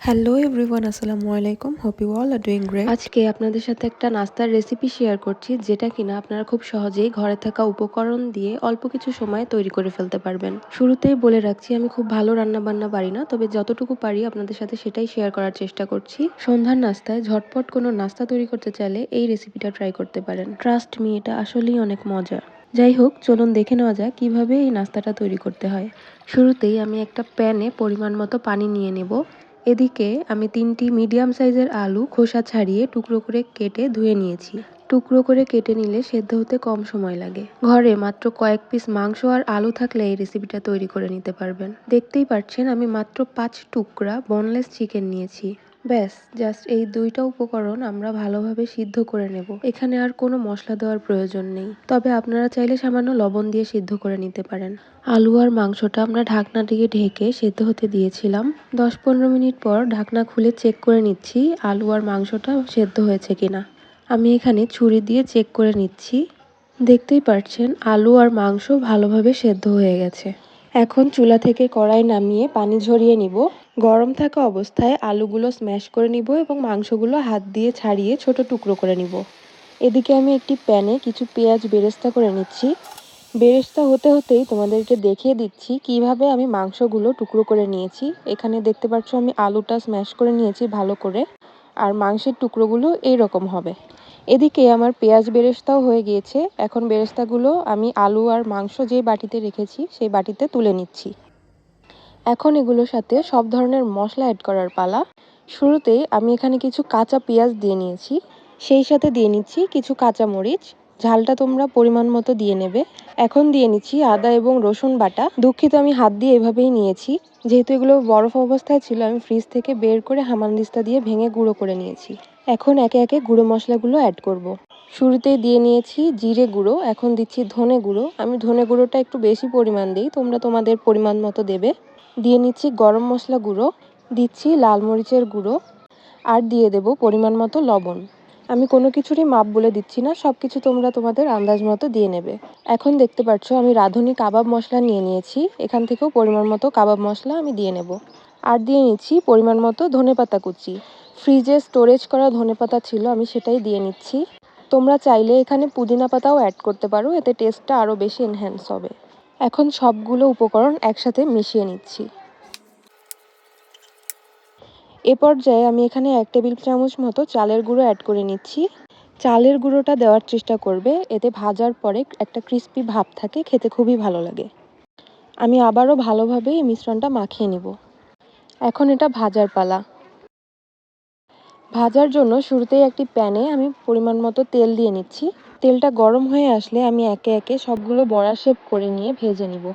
Hello everyone আসসালামু আলাইকুম। Hope you all are doing great আজকে আপনাদের সাথে একটা নাস্তার রেসিপি শেয়ার করছি, যেটা কিনা আপনারা খুব সহজেই ঘরে থাকা উপকরণ দিয়ে অল্প কিছু সময়ে তৈরি করে ফেলতে পারবেন। শুরুতেই বলে রাখছি, আমি খুব ভালো রান্না বান্না পারি না, তবে যতটুকু পারি আপনাদের সাথে সেটাই শেয়ার করার চেষ্টা করছি। সন্ধ্যার নাস্তায় ঝটপট কোনো নাস্তা তৈরি করতে চাইলে এই রেসিপিটা ট্রাই করতে পারেন। ট্রাস্ট মি এটা আসলেই অনেক মজা যাই হোক, চলুন দেখে নেওয়া যাক কীভাবে এই নাস্তাটা তৈরি করতে হয়। শুরুতেই আমি একটা প্যানে পরিমাণ মতো পানি নিয়ে নেব। এদিকে আমি তিনটি মিডিয়াম সাইজের আলু খোসা ছাড়িয়ে টুকরো করে কেটে ধুয়ে নিয়েছি। টুকরো করে কেটে নিলে সেদ্ধ হতে কম সময় লাগে। ঘরে মাত্র কয়েক পিস মাংস আর আলু থাকলে এই রেসিপিটা তৈরি করে নিতে পারবেন। দেখতেই পাচ্ছেন আমি মাত্র পাঁচ টুকরা বনলেস চিকেন নিয়েছি। ব্যাস জাস্ট এই দুইটা উপকরণ আমরা ভালোভাবে সিদ্ধ করে নেব। এখানে আর কোনো মশলা দেওয়ার প্রয়োজন নেই। তবে আপনারা চাইলে সামান্য লবণ দিয়ে সিদ্ধ করে নিতে পারেন। আলু আর মাংসটা আমরা ঢাকনা দিয়ে ঢেকে সেদ্ধ হতে দিয়েছিলাম। দশ পনেরো মিনিট পর ঢাকনা খুলে চেক করে নিচ্ছি আলু আর মাংসটা সেদ্ধ হয়েছে কিনা। আমি এখানে ছুরি দিয়ে চেক করে নিচ্ছি। দেখতেই পাচ্ছেন আলু আর মাংস ভালোভাবে সেদ্ধ হয়ে গেছে। এখন চুলা থেকে কড়াই নামিয়ে পানি ঝরিয়ে নিব। গরম থাকা অবস্থায় আলুগুলো স্ম্যাশ করে নিব এবং মাংসগুলো হাত দিয়ে ছাড়িয়ে ছোট টুকরো করে নিব। এদিকে আমি একটি প্যানে কিছু পেঁয়াজ বেরেস্তা করে নিচ্ছি। বেরেস্তা হতে হতেই তোমাদেরকে দেখিয়ে দিচ্ছি কীভাবে আমি মাংসগুলো টুকরো করে নিয়েছি। এখানে দেখতে পাচ্ছ আমি আলুটা স্ম্যাশ করে নিয়েছি ভালো করে। আর মাংসের টুকরোগুলো এই রকম হবে। এদিকে আমার পেঁয়াজ বেরেস্তাও হয়ে গিয়েছে। এখন বেরেস্তাগুলো আমি আলু আর মাংস যে বাটিতে রেখেছি, সেই বাটিতে তুলে নিচ্ছি। এখন এগুলোর সাথে সব ধরনের মশলা অ্যাড করার পালা। শুরুতেই আমি এখানে কিছু কাঁচা পেঁয়াজ দিয়ে নিয়েছি। সেই সাথে দিয়ে নিচ্ছি কিছু কাঁচা মরিচ ঝালটা তোমরা পরিমাণ মতো দিয়ে নেবে। এখন দিয়ে নিচ্ছি আদা এবং রসুন বাটা। দুঃখিত, আমি হাত দিয়ে এভাবেই নিয়েছি। যেহেতু এগুলো বরফ অবস্থায় ছিল, আমি ফ্রিজ থেকে বের করে হামানদিস্তা দিয়ে ভেঙে গুঁড়ো করে নিয়েছি। এখন একে একে গুঁড়ো মশলাগুলো অ্যাড করব। শুরুতেই দিয়ে নিয়েছি জিরে গুঁড়ো, এখন দিচ্ছি ধনে গুঁড়ো। আমি ধনে গুঁড়োটা একটু বেশি পরিমাণ দিই, তোমরা তোমাদের পরিমাণ মতো দেবে। দিয়ে নিচ্ছি গরম মশলা গুঁড়ো, দিচ্ছি লাল মরিচের গুঁড়ো, আর দিয়ে দেব পরিমাণ মতো লবণ। আমি কোনো কিছুরই মাপ বলে দিচ্ছি না সব কিছু তোমরা তোমাদের আন্দাজ মতো দিয়ে নেবে। এখন দেখতে পাচ্ছ আমি রাঁধুনি কাবাব মশলা নিয়ে নিয়েছি, এখান থেকেও পরিমাণ মতো কাবাব মশলা আমি দিয়ে নেব। আর দিয়ে নিচ্ছি পরিমাণ মতো ধনে পাতা কুচি। ফ্রিজে স্টোরেজ করা ধনে পাতা ছিল, আমি সেটাই দিয়ে নিচ্ছি। তোমরা চাইলে এখানে পুদিনা পাতাও অ্যাড করতে পারো, এতে টেস্টটা আরও বেশি এনহ্যান্স হবে। এখন সবগুলো উপকরণ একসাথে মিশিয়ে নিচ্ছি। এ পর্যায়ে আমি এখানে এক টেবিল চামচ মতো চালের গুঁড়ো অ্যাড করে নিচ্ছি। চালের গুঁড়োটা দেওয়ার চেষ্টা করবে, এতে ভাজার পরে একটা ক্রিস্পি ভাব থাকে, খেতে খুবই ভালো লাগে। আমি আবারও ভালোভাবে এই মিশ্রণটা মাখিয়ে নিব। এখন এটা ভাজার পালা। ভাজার জন্য শুরুতেই একটি প্যানে আমি পরিমাণ মতো তেল দিয়ে নিচ্ছি। তেলটা গরম হয়ে আসলে আমি একে একে সবগুলো বড়া শেপ করে নিয়ে ভেজে নিব।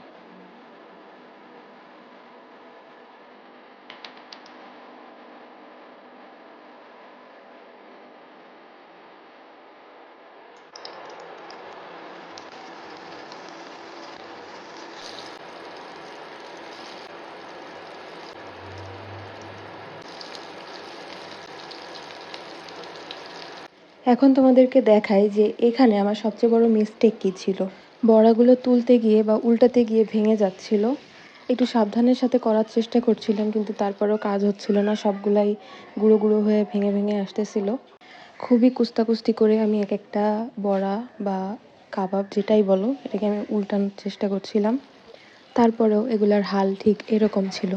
এখন তোমাদেরকে দেখাই যে এখানে আমার সবচেয়ে বড় মিস্টেক কী ছিল। বড়াগুলো তুলতে গিয়ে বা উল্টাতে গিয়ে ভেঙে যাচ্ছিল। একটু সাবধানের সাথে করার চেষ্টা করছিলাম, কিন্তু তারপরেও কাজ হচ্ছিল না। সবগুলাই গুঁড়ো গুঁড়ো হয়ে ভেঙে ভেঙে আসতেছিল। খুবই কুস্তাকুস্তি করে আমি এক একটা বড়া বা কাবাব যেটাই বলো, এটাকে আমি উল্টানোর চেষ্টা করছিলাম। তারপরেও এগুলার হাল ঠিক এরকম ছিল।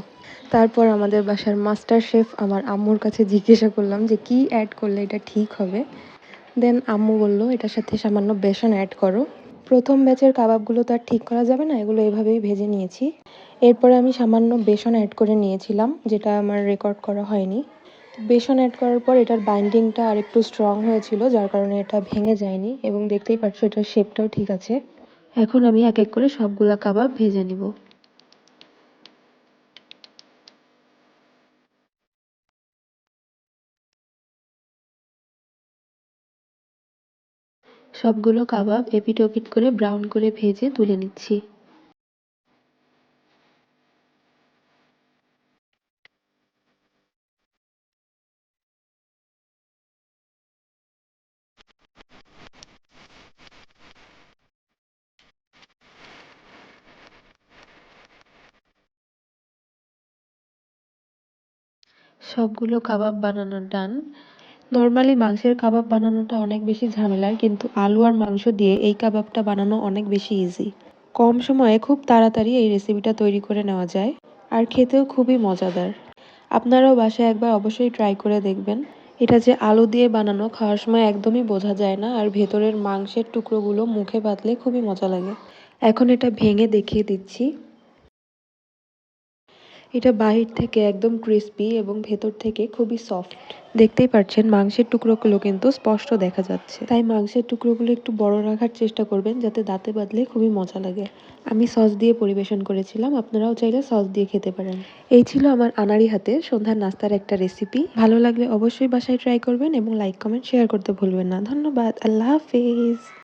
তারপর আমাদের বাসার মাস্টার শেফ আমার আম্মুর কাছে জিজ্ঞাসা করলাম যে, কি অ্যাড করলে এটা ঠিক হবে? দেন আম্মু বলল, এটার সাথে সামান্য বেসন অ্যাড করো। প্রথম ব্যাচের কাবাবগুলো তো আর ঠিক করা যাবে না, এগুলো এভাবেই ভেজে নিয়েছি। এরপরে আমি সামান্য বেসন অ্যাড করে নিয়েছিলাম, যেটা আমার রেকর্ড করা হয়নি। বেসন অ্যাড করার পর এটার বাইন্ডিংটা আর একটু স্ট্রং হয়েছিল, যার কারণে এটা ভেঙে যায়নি এবং দেখতেই পাচ্ছ এটার শেপটাও ঠিক আছে। এখন আমি এক এক করে সবগুলা কাবাব ভেজে নিব। সবগুলো কাবাব এপিট ওপিট করে ব্রাউন করে ভেজে তুলে নিচ্ছি। সবগুলো কাবাব বানানো ডান নর্মালি মাংসের কাবাব বানানোটা অনেক বেশি ঝামেলার, কিন্তু আলু আর মাংস দিয়ে এই কাবাবটা বানানো অনেক বেশি ইজি কম সময়ে খুব তাড়াতাড়ি এই রেসিপিটা তৈরি করে নেওয়া যায়, আর খেতেও খুবই মজাদার। আপনারাও বাসায় একবার অবশ্যই ট্রাই করে দেখবেন। এটা যে আলু দিয়ে বানানো খাওয়ার সময় একদমই বোঝা যায় না, আর ভেতরের মাংসের টুকরোগুলো মুখে বাঁধলে খুবই মজা লাগে। এখন এটা ভেঙে দেখিয়ে দিচ্ছি। এটা বাহির থেকে একদম ক্রিস্পি এবং ভেতর থেকে খুবই সফট দেখতেই পাচ্ছেন, মাংসের টুকরোগুলো কিন্তু স্পষ্ট দেখা যাচ্ছে। তাই মাংসের টুকরোগুলো একটু বড় রাখার চেষ্টা করবেন, যাতে দাঁতে বাঁধলে খুবই মজা লাগে। আমি সস দিয়ে পরিবেশন করেছিলাম, আপনারাও চাইলে সস দিয়ে খেতে পারেন। এই ছিল আমার আনাড়ি হাতে সন্ধ্যার নাস্তার একটা রেসিপি ভালো লাগলে অবশ্যই বাসায় ট্রাই করবেন এবং লাইক কমেন্ট শেয়ার করতে ভুলবেন না। ধন্যবাদ, আল্লাহ হাফিজ।